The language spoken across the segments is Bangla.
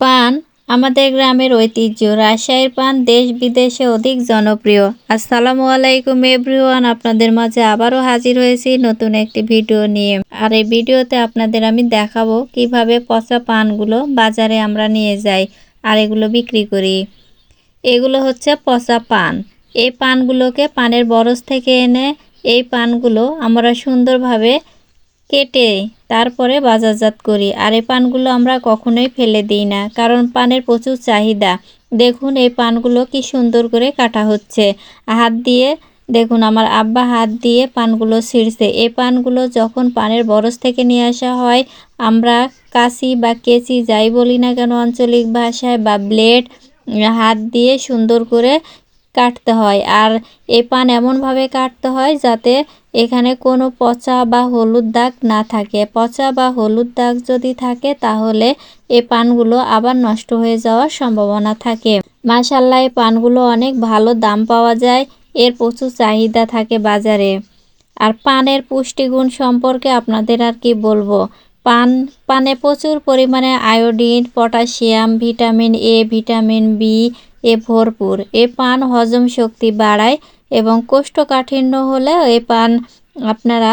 পান। আমাদের গ্রামের ঐতিহ্য। রাজশাহীর পান দেশ বিদেশে অধিক জনপ্রিয়। আসসালামু আলাইকুম এভরিওয়ান আপনাদের মাঝে আবারও হাজির হয়েছি নতুন একটি ভিডিও নিয়ে। আর এই ভিডিওতে আপনাদের আমি দেখাবো কীভাবে পচা পানগুলো বাজারে আমরা নিয়ে যাই আর এগুলো বিক্রি করি। এগুলো হচ্ছে পচা পান। এই পানগুলোকে পানের বরজ থেকে এনে এই পানগুলো আমরা সুন্দরভাবে কেটে তারপরে বাজারজাত করি। আর এই পানগুলো আমরা কখনোই ফেলে দিই না, কারণ পানের প্রচুর চাহিদা। দেখুন এই পানগুলো কি সুন্দর করে কাটা হচ্ছে। হাত দিয়ে, দেখুন আমার আব্বা হাত দিয়ে পানগুলো ছিঁড়ছে। এই পানগুলো যখন পানের বরস থেকে নিয়ে আসা হয়, আমরা কাশি বা কেচি যাই বলি না কেন আঞ্চলিক ভাষায় বা ব্লেড, হাত দিয়ে সুন্দর করে কাটতে হয়। আর এই পান এমনভাবে কাটতে হয় যাতে এখানে কোনো পচা বা হলুদ দাগ না থাকে। পচা বা হলুদ দাগ যদি থাকে, তাহলে এ পানগুলো আবার নষ্ট হয়ে যাওয়ার সম্ভাবনা থাকে। মাসাল্লাহ এই পানগুলো অনেক ভালো দাম পাওয়া যায়। এর প্রচুর চাহিদা থাকে বাজারে। আর পানের পুষ্টিগুণ সম্পর্কে আপনাদের আর কি বলব? পান, পানে প্রচুর পরিমাণে iodine, potassium, vitamin A, vitamin B, এ ভরপুর। এ পান হজম শক্তি বাড়ায় এবং কোষ্ঠকাঠিন্য হলে এ পান আপনারা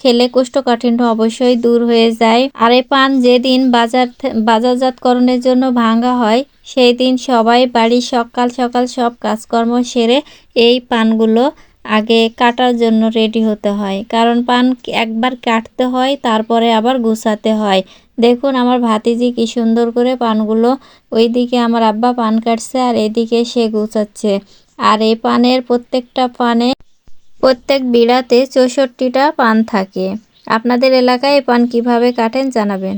খেলে কোষ্ঠকাঠিন্য অবশ্যই দূর হয়ে যায়। আর এ পান যেদিন বাজার বাজারজাতকরণের জন্য ভাঙ্গা হয় সেই দিন সবাই বাড়ির সকাল সকাল সব কাজকর্ম সেরে এই পানগুলো আগে কাটার জন্য রেডি হতে হয়। কারণ পান একবার কাটতে হয়, তারপরে আবার গুছাতে হয়। দেখুন আমার ভাতিজি কি সুন্দর করে পানগুলো ওইদিকে আমার আব্বা পান কাটছে আর এদিকে সে গুছাচ্ছে। আর এই পানের প্রত্যেকটা পানে প্রত্যেক বিড়াতে চৌষট্টিটা পান থাকে। আপনাদের এলাকায় পান কীভাবে কাটেন জানাবেন।